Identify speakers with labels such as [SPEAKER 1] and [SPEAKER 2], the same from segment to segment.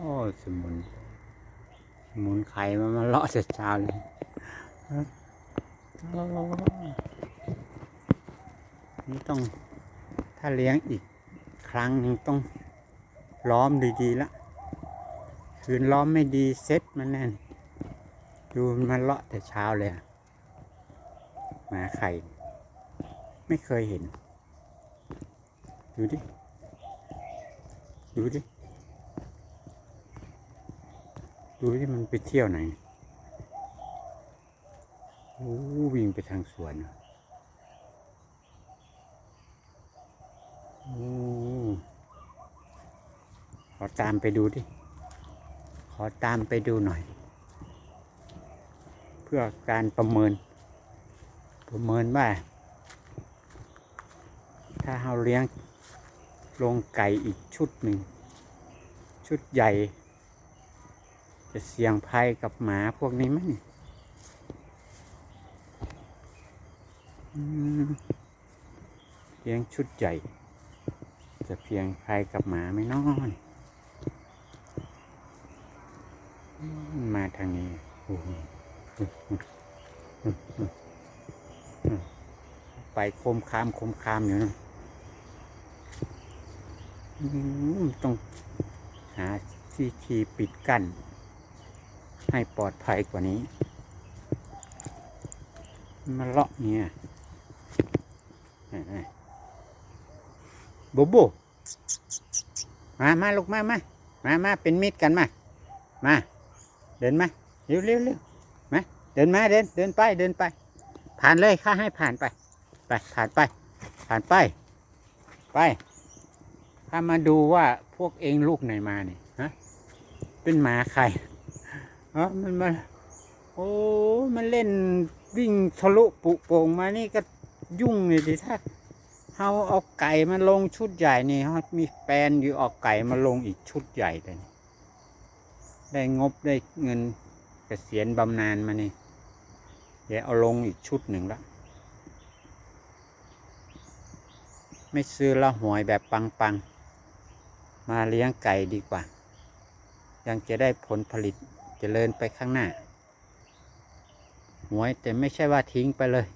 [SPEAKER 1] โอ้สมุนสมุนไข่มันมาเลาะเสียเช้าเลยฮะโอ้นี่ต้องถ้าเลี้ยงอีกครั้งหนึ่งต้องล้อมดีๆละคืนล้อมไม่ดีเซ็ตมันแน่นดูมันมาเลาะแต่เช้าเลยอะหมาไข่ ไม่เคยเห็น ดูดิ ดูดิ ดูดิมันไปเที่ยวไหนโอ้วิ่งไปทางสวนอะโอ้ขอตามไปดูดิ ขอตามไปดูหน่อย เพื่อการประเมิน ประเมินว่า ถ้าเราเลี้ยงลงไก่อีกชุดหนึ่ง ชุดใหญ่ จะเสี่ยงภัยกับหมาพวกนี้ไหมเนี่ยอืมเลี้ยงชุดใหญ่ จะเพียงภัยกับหมาไหม่น้อยมาทางนี้โอ้โหไปคมคามคมคามอยู่นะต้องหาที่ทีปิดกั้น ให้ปลอดภัยกว่านี้ มาเลาะเนี่ยบูบูมามาลูกมามามามาเป็นมิตรกันมา มา เดินมา เร็วเร็วเร็วมาเดินมาเดิน เดินไป เดินไป ผ่านเลยข้าให้ผ่านไป ไป ผ่านไป ผ่านไป ไปข้ามาดูว่าพวกเองลูกไหนมาเนี่ยฮะ เป็นหมาใคร เออมันมาโอ้มันเล่นวิ่งทะลุปุโป่งมานี่ก็ยุ่งเลยดิถ้าเขาเอาไก่มาลงชุดใหญ่นี่เขามีแปลนอยู่เออกไก่มาลงอีกชุดใหญ่เลยได้งบได้เงินเกษียณบำนาญมานี่เดี๋ยวเอาลงอีกชุดหนึ่งละไม่ซื้อละหวยแบบปังๆ มาเลี้ยงไก่ดีกว่า ยังจะได้ผลผลิต เจริญไปข้างหน้า หวยแต่ไม่ใช่ว่าทิ้งไปเลย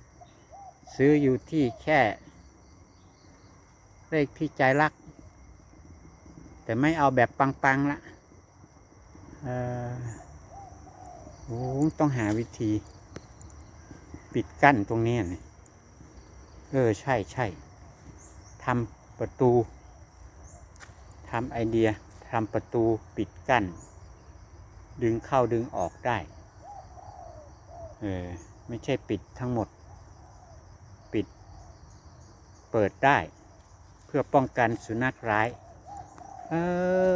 [SPEAKER 1] ซื้ออยู่ที่แค่ เลขที่ใจรัก แต่ไม่เอาแบบปังๆละเออโอ้ต้องหาวิธี ปิดกั้นตรงนี้นี่เออ ใช่ใช่ทำประตูทำไอเดียทำประตูปิดกั้น ดึงเข้าดึงออกได้เออไม่ใช่ปิดทั้งหมด ปิด เปิดได้ เพื่อป้องกันสุนัขร้าย เอ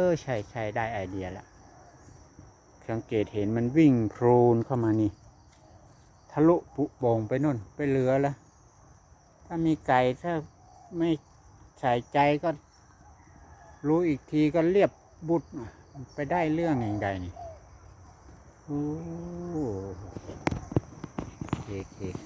[SPEAKER 1] อใช่ใช่ได้ไอเดียละสังเกตเห็นมันวิ่งโพรนเข้ามานี่ ทะลุปุโป่งไปนู่นไปเหลือแล้วถ้ามีไก่ถ้าไม่ใส่ใจก็รู้อีกทีก็เรียบบุดไปได้เรื่องอย่างใดนี่ โอ้เคเคเค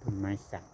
[SPEAKER 1] ต้นไม้สัก